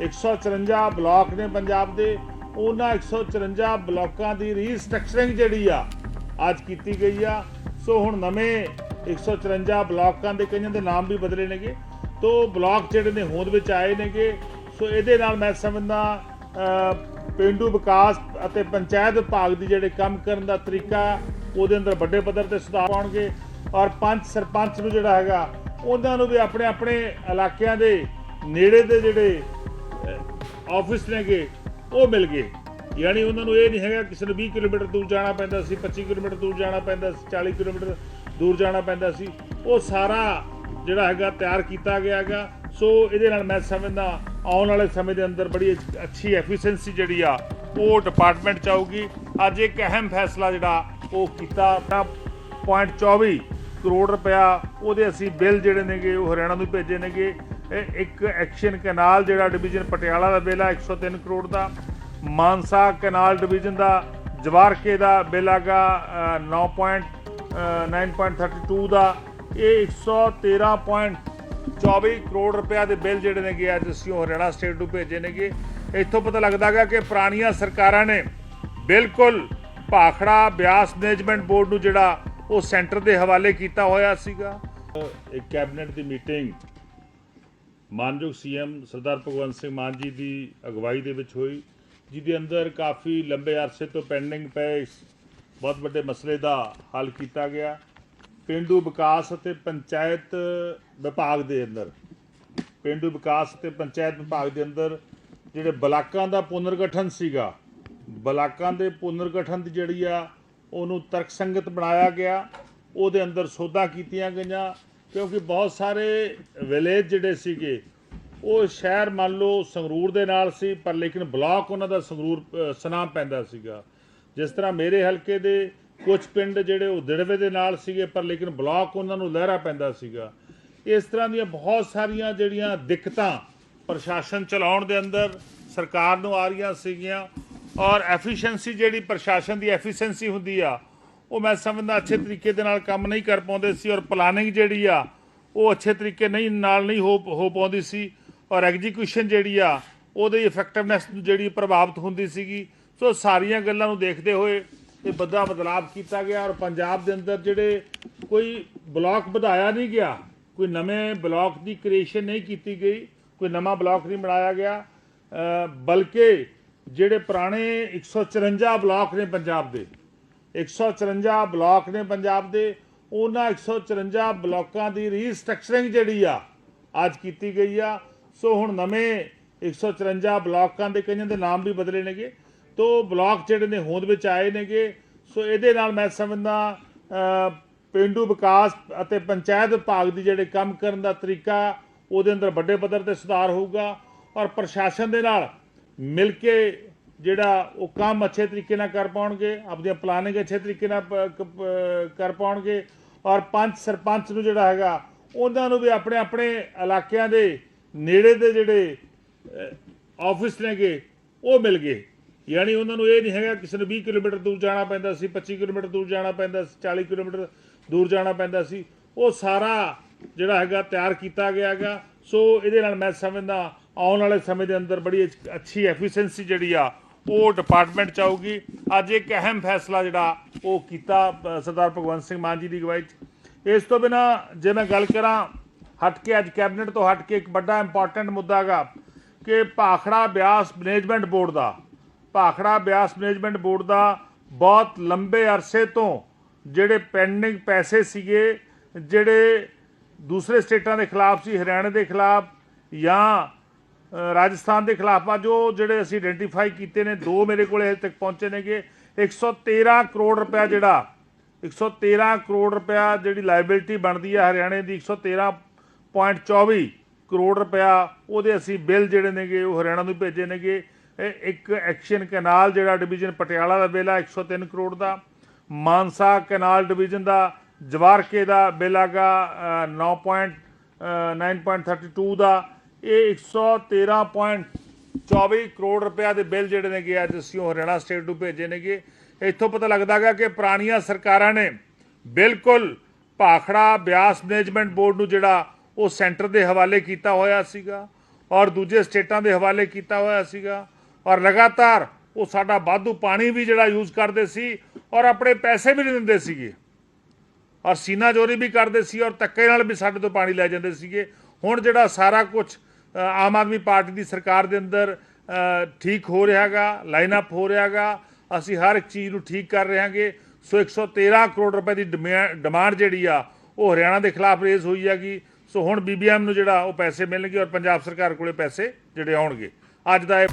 154 block ਨੇ ਪੰਜਾਬ ਦੇ ਉਹਨਾਂ 154 ਬਲਾਕਾਂ ਦੀ ਰੀਸਟਰਕਚਰਿੰਗ ਜਿਹੜੀ ਆ ਅੱਜ ਕੀਤੀ ਗਈ ਆ। ਸੋ ਹੁਣ ਨਵੇਂ 154 ਬਲਾਕਾਂ ਦੇ ਕਈਆਂ ਦੇ ਨਾਮ ਵੀ ਬਦਲੇ ਨੇਗੇ। ਤੋ ਬਲਾਕ ਜਿਹੜੇ ਨੇ ਹੋਂਦ ਵਿੱਚ ਆਏ ਨੇਗੇ। ਸੋ ਇਹਦੇ ਨਾਲ ਮੈਂ ਸਮਝਦਾ ਅਹ, ਪੇਂਡੂ ਵਿਕਾਸ ਅਤੇ ਪੰਚਾਇਤ ਵਿਭਾਗ ਦੀ ਜਿਹੜੇ ਕੰਮ ਕਰਨ ਦਾ ਤਰੀਕਾ ਉਹਦੇ ਅੰਦਰ ਵੱਡੇ ਪੱਧਰ ਤੇ ਸੁਧਾਰ ਆਉਣਗੇ। ਔਰ ਪੰਚ ਸਰਪੰਚ ਨੂੰ ਜਿਹੜਾ ਹੈਗਾ ਉਹਨਾਂ ਨੂੰ ਵੀ ਆਪਣੇ ਆਪਣੇ ਇਲਾਕਿਆਂ ਦੇ ਨੇੜੇ ਦੇ ਜਿਹੜੇ ਆਫਿਸ ਨੇਗੇ ਉਹ ਮਿਲ ਗਏ। ਯਾਨੀ ਉਹਨਾਂ ਨੂੰ ਇਹ ਨਹੀਂ ਹੈਗਾ ਕਿਸੇ ਨੂੰ 20 ਕਿਲੋਮੀਟਰ ਦੂਰ ਜਾਣਾ ਪੈਂਦਾ ਸੀ 25 ਕਿਲੋਮੀਟਰ ਦੂਰ ਜਾਣਾ ਪੈਂਦਾ ਸੀ 40 ਕਿਲੋਮੀਟਰ ਦੂਰ ਜਾਣਾ ਪੈਂਦਾ ਸੀ। ਉਹ ਸਾਰਾ ਜਿਹੜਾ ਹੈਗਾ ਤਿਆਰ ਕੀਤਾ ਗਿਆ ਹੈਗਾ। ਸੋ ਇਹਦੇ ਨਾਲ ਮੈਂ ਸਮਝਦਾ, ਆਉਣ ਵਾਲੇ ਸਮੇਂ ਦੇ ਅੰਦਰ ਬੜੀ ਅੱਛ- ਅੱਛੀ ਐਫੀਸ਼ੀਐਂਸੀ ਜਿਹੜੀ ਆ, ਉਹ ਡਿਪਾਰਟਮੈਂਟ ਚ ਆਊਗੀ। ਅੱਜ ਇੱਕ ਅਹਿਮ ਫੈਸਲਾ ਜਿਹੜਾ ਉਹ ਕੀਤਾ ਆਪਣਾ 0.24 ਕਰੋੜ ਰੁਪਇਆ ਉਹਦੇ ਅਸੀਂ ਬਿੱਲ ਜਿਹੜੇ ਨੇਗੇ, ਉਹ ਹਰਿਆਣਾ ਨੂੰ ਭੇਜੇ ਨੇਗੇ। ਇੱਕ ਐਕਸ਼ਨ ਕੈਨਾਲ ਜਿਹੜਾ ਡਿਵੀਜ਼ਨ ਪਟਿਆਲਾ ਦਾ ਬਿੱਲ ਆ 103 ਕਰੋੜ ਦਾ, ਮਾਨਸਾ ਕੈਨਾਲ ਡਿਵੀਜ਼ਨ ਦਾ, ਜਵਾਰਕੇ ਦਾ ਬਿੱਲ ਆਗਾ 9.9.32 ਦਾ। ਇਹ 113.24 ਕਰੋੜ ਰੁਪਇਆ ਦੇ ਬਿੱਲ ਜਿਹੜੇ ਨੇਗੇ ਅੱਜ ਅਸੀਂ ਉਹ ਹਰਿਆਣਾ ਸਟੇਟ ਨੂੰ ਭੇਜੇ ਨੇਗੇ। ਇੱਥੋਂ ਪਤਾ ਲੱਗਦਾ ਗਾ ਕਿ ਪੁਰਾਣੀਆਂ ਸਰਕਾਰਾਂ ਨੇ ਬਿਲਕੁਲ ਭਾਖੜਾ ਬਿਆਸ ਮੈਨੇਜਮੈਂਟ ਬੋਰਡ ਨੂੰ ਜਿਹੜਾ ਉਹ ਸੈਂਟਰ ਦੇ ਹਵਾਲੇ ਕੀਤਾ ਹੋਇਆ ਸੀਗਾ। ਇੱਕ ਕੈਬਨਿਟ ਦੀ ਮੀਟਿੰਗ ਮਾਨਯੋਗ ਸੀਐਮ ਸਰਦਾਰ ਭਗਵੰਤ ਸਿੰਘ ਮਾਨ ਜੀ ਦੀ ਅਗਵਾਈ ਦੇ ਵਿੱਚ ਹੋਈ, ਜਿਹਦੇ ਅੰਦਰ ਕਾਫੀ ਲੰਬੇ ਅਰਸੇ ਤੋਂ ਪੈਂਡਿੰਗ ਪਏ ਬਹੁਤ ਵੱਡੇ ਮਸਲੇ ਦਾ ਹੱਲ ਕੀਤਾ ਗਿਆ। ਪਿੰਡੂ ਵਿਕਾਸ ਅਤੇ ਪੰਚਾਇਤ ਵਿਭਾਗ ਦੇ ਅੰਦਰ, ਪਿੰਡੂ ਵਿਕਾਸ ਅਤੇ ਪੰਚਾਇਤ ਵਿਭਾਗ ਦੇ ਅੰਦਰ ਜਿਹੜੇ ਬਲਾਕਾਂ ਦਾ ਪੁਨਰਗਠਨ ਸੀਗਾ, ਬਲਾਕਾਂ ਦੇ ਪੁਨਰਗਠਨ ਦੀ ਜਿਹੜੀ ਆ, ਉਹਨੂੰ ਤਰਕਸੰਗਤ ਬਣਾਇਆ ਗਿਆ। ਉਹਦੇ ਅੰਦਰ ਸੋਧਾਂ ਕੀਤੀਆਂ ਗਈਆਂ। ਕਿਉਂਕਿ ਬਹੁਤ ਸਾਰੇ ਵਿਲੇਜ ਜਿਹੜੇ ਸੀਗੇ ਉਹ ਸ਼ਹਿਰ ਮੰਨ ਲਓ ਸੰਗਰੂਰ ਦੇ ਨਾਲ ਸੀ ਪਰ ਲੇਕਿਨ ਬਲਾਕ ਉਹਨਾਂ ਦਾ ਸੰਗਰੂਰ ਅ, ਸੁਨਾਮ ਪੈਂਦਾ ਸੀਗਾ। ਜਿਸ ਤਰ੍ਹਾਂ ਮੇਰੇ ਹਲਕੇ ਦੇ ਕੁਝ ਪਿੰਡ ਜਿਹੜੇ ਉਹ ਦਿੜਵੇ ਦੇ ਨਾਲ ਸੀਗੇ ਪਰ ਲੇਕਿਨ ਬਲਾਕ ਉਹਨਾਂ ਨੂੰ ਲਹਿਰਾ ਪੈਂਦਾ ਸੀਗਾ। ਇਸ ਤਰ੍ਹਾਂ ਦੀਆਂ ਬਹੁਤ ਸਾਰੀਆਂ ਜਿਹੜੀਆਂ ਦਿੱਕਤਾਂ ਪ੍ਰਸ਼ਾਸਨ ਚਲਾਉਣ ਦੇ ਅੰਦਰ ਸਰਕਾਰ ਨੂੰ ਆ ਰਹੀਆਂ ਸੀਗੀਆਂ ਔਰ ਐਫੀਸ਼ੀਐਂਸੀ ਜਿਹੜੀ ਪ੍ਰਸ਼ਾਸਨ ਦੀ ਐਫੀਸ਼ੀਐਂਸੀ ਹੁੰਦੀ ਆ ਉਹ ਮੈਂ ਸਮਝਦਾ ਅੱਛੇ ਤਰੀਕੇ ਦੇ ਨਾਲ ਕੰਮ ਨਹੀਂ ਕਰ ਪਾਉਂਦੇ ਸੀ ਔਰ ਪਲਾਨਿੰਗ ਜਿਹੜੀ ਆ, ਉਹ ਅੱਛੇ ਤਰੀਕੇ ਨਹੀਂ, ਨਾਲ ਨਹੀਂ ਹੋ ਹੋ ਪਾਉਂਦੀ ਸੀ। ਔਰ ਐਗਜ਼ੀਕਿਊਸ਼ਨ ਜਿਹੜੀ ਆ, ਉਹਦੀ ਇਫੈਕਟਿਵਨੈਸ ਜਿਹੜੀ ਪ੍ਰਭਾਵਿਤ ਹੁੰਦੀ ਸੀਗੀ। ਸੋ ਸਾਰੀਆਂ ਗੱਲਾਂ ਨੂੰ ਦੇਖਦੇ ਹੋਏ ਇਹ ਵੱਡਾ ਬਦਲਾਅ ਕੀਤਾ ਗਿਆ ਔਰ ਪੰਜਾਬ ਦੇ ਅੰਦਰ ਜਿਹੜੇ ਕੋਈ ਬਲਾਕ ਵਧਾਇਆ ਨਹੀਂ ਗਿਆ, ਕੋਈ ਨਵੇਂ ਬਲਾਕ ਦੀ ਕ੍ਰੀਏਸ਼ਨ ਨਹੀਂ ਕੀਤੀ ਗਈ, ਕੋਈ ਨਵਾਂ ਬਲਾਕ ਨਹੀਂ ਬਣਾਇਆ ਗਿਆ ਬਲਕਿ ਜਿਹੜੇ ਪੁਰਾਣੇ 154 ਬਲਾਕ ਨੇ ਪੰਜਾਬ ਦੇ 154 ਬਲਾਕ ਨੇ ਪੰਜਾਬ ਦੇ ਉਹਨਾਂ 154 ਬਲਾਕਾਂ ਦੀ ਰੀਸਟਰਕਚਰਿੰਗ ਜਿਹੜੀ ਆ ਅੱਜ ਕੀਤੀ ਗਈ ਆ। ਸੋ ਹੁਣ ਨਵੇਂ 154 ਬਲਾਕਾਂ ਦੇ ਕਈਆਂ ਦੇ ਨਾਮ ਵੀ ਬਦਲੇ ਨੇਗੇ। ਤੋ ਬਲਾਕ ਜਿਹੜੇ ਨੇ ਹੋਂਦ ਵਿੱਚ ਆਏ ਨੇਗੇ। ਸੋ ਇਹਦੇ ਨਾਲ ਮੈਂ ਸਮਝਦਾ ਅ, ਪੇਂਡੂ ਵਿਕਾਸ ਅਤੇ ਪੰਚਾਇਤ ਵਿਭਾਗ ਦੀ ਜਿਹੜੇ ਕੰਮ ਕਰਨ ਦਾ ਤਰੀਕਾ ਉਹਦੇ ਅੰਦਰ ਵੱਡੇ ਪੱਧਰ ਤੇ ਸੁਧਾਰ ਹੋਊਗਾ। ਔਰ ਪ੍ਰਸ਼ਾਸਨ ਦੇ ਨਾਲ ਮਿਲ ਕੇ ਜਿਹੜਾ ਉਹ ਕੰਮ ਅੱਛੇ ਤਰੀਕੇ ਨਾਲ ਕਰ ਪਾਉਣਗੇ ਆਪਣੀਆਂ ਪਲਾਨਿੰਗ ਅੱਛੇ ਤਰੀਕੇ ਨਾਲ ਪ- ਕਰ ਪਾਉਣਗੇ ਔਰ ਪੰਚ ਸਰਪੰਚ ਨੂੰ ਜਿਹੜਾ ਹੈਗਾ, ਉਹਨਾਂ ਨੂੰ ਵੀ ਆਪਣੇ ਆਪਣੇ ਇਲਾਕਿਆਂ ਦੇ ਨੇੜੇ ਦੇ ਜਿਹੜੇ ਆਫਿਸ ਨੇਗੇ, ਉਹ ਮਿਲ ਗਏ। ਯਾਨੀ ਉਹਨਾਂ ਨੂੰ ਇਹ ਨਹੀਂ ਹੈਗਾ ਕਿਸੇ ਨੂੰ 20 ਕਿਲੋਮੀਟਰ ਦੂਰ ਜਾਣਾ ਪੈਂਦਾ ਸੀ 25 ਕਿਲੋਮੀਟਰ ਦੂਰ ਜਾਣਾ ਪੈਂਦਾ ਸੀ 40 ਕਿਲੋਮੀਟਰ ਦੂਰ ਜਾਣਾ ਪੈਂਦਾ ਸੀ, ਉਹ ਸਾਰਾ ਜਿਹੜਾ ਹੈਗਾ ਤਿਆਰ ਕੀਤਾ ਗਿਆ ਹੈਗਾ। ਸੋ ਇਹਦੇ ਨਾਲ ਮੈਂ ਸਮਝਦਾ, ਆਉਣ ਵਾਲੇ ਸਮੇਂ ਦੇ ਅੰਦਰ ਬੜੀ ਅੱਛੀ ਐਫੀਸ਼ੀਐਂਸੀ ਜਿਹੜੀ ਆ ਉਹ ਡਿਪਾਰਟਮੈਂਟ ਚ ਆਊਗੀ। ਅੱਜ ਇੱਕ ਅਹਿਮ ਫੈਸਲਾ ਜਿਹੜਾ ਉਹ ਕੀਤਾ ਸਰਦਾਰ ਭਗਵੰਤ ਸਿੰਘ ਮਾਨ ਜੀ ਦੀ ਅਗਵਾਈ ਚ। ਇਸ ਤੋਂ ਬਿਨਾ ਜੇ ਮੈਂ ਗੱਲ ਕਰਾਂ, ਹਟ ਕੇ ਅੱਜ ਕੈਬਨਿਟ ਤੋਂ ਹਟ ਕੇ ਇੱਕ ਵੱਡਾ ਇੰਪੋਰਟੈਂਟ ਮੁੱਦਾ ਹੈਗਾ ਕਿ ਭਾਖੜਾ ਬਿਆਸ ਮੈਨੇਜਮੈਂਟ ਬੋਰਡ ਦਾ, ਭਾਖੜਾ ਬਿਆਸ ਮੈਨੇਜਮੈਂਟ ਬੋਰਡ ਦਾ ਬਹੁਤ ਲੰਬੇ ਅਰਸੇ ਤੋਂ ਜਿਹੜੇ ਪੈਂਡਿੰਗ ਪੈਸੇ ਸੀਗੇ, ਜਿਹੜੇ ਦੂਸਰੇ ਸਟੇਟਾਂ ਦੇ ਖਿਲਾਫ ਸੀ, ਹਰਿਆਣਾ ਦੇ ਖਿਲਾਫ ਜਾਂ ਰਾਜਸਥਾਨ ਦੇ ਖਿਲਾਫ ਆ ਜੋ ਜਿਹੜੇ ਅਸੀਂ ਆਇਡੈਂਟੀਫਾਈ ਕੀਤੇ ਨੇ ਦੋ ਮੇਰੇ ਕੋਲੇ ਹਜੇ ਤੱਕ ਪਹੁੰਚੇ ਨੇਗੇ। 113 ਕਰੋੜ ਰੁਪਇਆ ਜਿਹੜਾ 113 ਕਰੋੜ ਰੁਪਇਆ ਜਿਹੜੀ ਲਾਇਬਿਲਿਟੀ ਬਣਦੀ ਹੈ ਹਰਿਆਣੇ ਦੀ 113.24 ਕਰੋੜ ਰੁਪਇਆ ਉਹਦੇ ਅਸੀਂ ਬਿੱਲ ਜਿਹੜੇ ਨੇਗੇ ਉਹ ਹਰਿਆਣਾ ਨੂੰ ਭੇਜੇ ਨੇਗੇ। ਇੱਕ ਐਕਸ਼ਨ ਕੈਨਾਲ ਜਿਹੜਾ ਡਿਵੀਜ਼ਨ ਪਟਿਆਲਾ ਦਾ ਬਿੱਲ ਆ 103 ਕਰੋੜ ਦਾ। ਮਾਨਸਾ ਕੈਨਾਲ ਡਿਵੀਜ਼ਨ ਦਾ ਜਵਾਰਕੇ ਦਾ ਬਿੱਲ ਆਗਾ 9. ਅ, 9.32 ਦਾ। ਇਹ 113.24 ਕਰੋੜ ਰੁਪਇਆ ਦੇ ਬਿੱਲ ਜਿਹੜੇ ਨੇਗੇ ਅੱਜ ਅਸੀਂ ਉਹ ਹਰਿਆਣਾ ਸਟੇਟ ਨੂੰ ਭੇਜੇ ਨੇਗੇ। ਇੱਥੋਂ ਪਤਾ ਲੱਗਦਾ ਹੈਗਾ ਕਿ ਪੁਰਾਣੀਆਂ ਸਰਕਾਰਾਂ ਨੇ ਬਿਲਕੁਲ ਭਾਖੜਾ ਬਿਆਸ ਮੈਨੇਜਮੈਂਟ ਬੋਰਡ ਨੂੰ ਜਿਹੜਾ ਉਹ ਸੈਂਟਰ ਦੇ ਹਵਾਲੇ ਕੀਤਾ ਹੋਇਆ ਸੀਗਾ ਔਰ ਦੂਜੇ ਸਟੇਟਾਂ ਦੇ ਹਵਾਲੇ ਕੀਤਾ ਹੋਇਆ ਸੀਗਾ ਔਰ ਲਗਾਤਾਰ ਉਹ ਸਾਡਾ ਵਾਧੂ ਪਾਣੀ ਵੀ ਜਿਹੜਾ ਯੂਜ਼ ਕਰਦੇ ਸੀ ਔਰ ਆਪਣੇ ਪੈਸੇ ਵੀ ਨਹੀਂ ਦਿੰਦੇ ਸੀਗੇ। ਔਰ ਸੀਨਾ ਚੋਰੀ ਵੀ ਕਰਦੇ ਸੀ ਔਰ ਧੱਕੇ ਨਾਲ ਵੀ ਸਾਡੇ ਤੋਂ ਪਾਣੀ ਲੈ ਜਾਂਦੇ ਸੀਗੇ। ਹੁਣ ਜਿਹੜਾ ਸਾਰਾ ਕੁਝ ਆਮ ਆਦਮੀ ਪਾਰਟੀ ਦੀ ਸਰਕਾਰ ਦੇ ਅੰਦਰ ਠੀਕ ਹੋ ਰਿਹਾਗਾ ਲਾਈਨ ਅਪ ਹੋ ਰਿਹਾਗਾ, ਅਸੀਂ ਹਰ ਇੱਕ ਚੀਜ਼ ਨੂੰ ਠੀਕ ਕਰ ਰਹੇ ਹਾਂਗੇ ਸੋ 113 ਕਰੋੜ ਰੁਪਏ ਦੀ ਡਿਮਾ- ਡਿਮਾਂਡ ਜਿਹੜੀ ਆ, ਉਹ ਹਰਿਆਣਾ ਦੇ ਖਿਲਾਫ ਰੇਜ਼ ਹੋਈ ਹੈਗੀ। ਸੋ ਹੁਣ ਬੀਬੀਐਮ ਨੂੰ ਜਿਹੜਾ ਉਹ ਪੈਸੇ ਮਿਲਣਗੇ ਔਰ ਪੰਜਾਬ ਸਰਕਾਰ ਕੋਲੇ ਪੈਸੇ ਜਿਹੜੇ ਆਉਣਗੇ। ਅੱਜ ਦਾ ਇਹ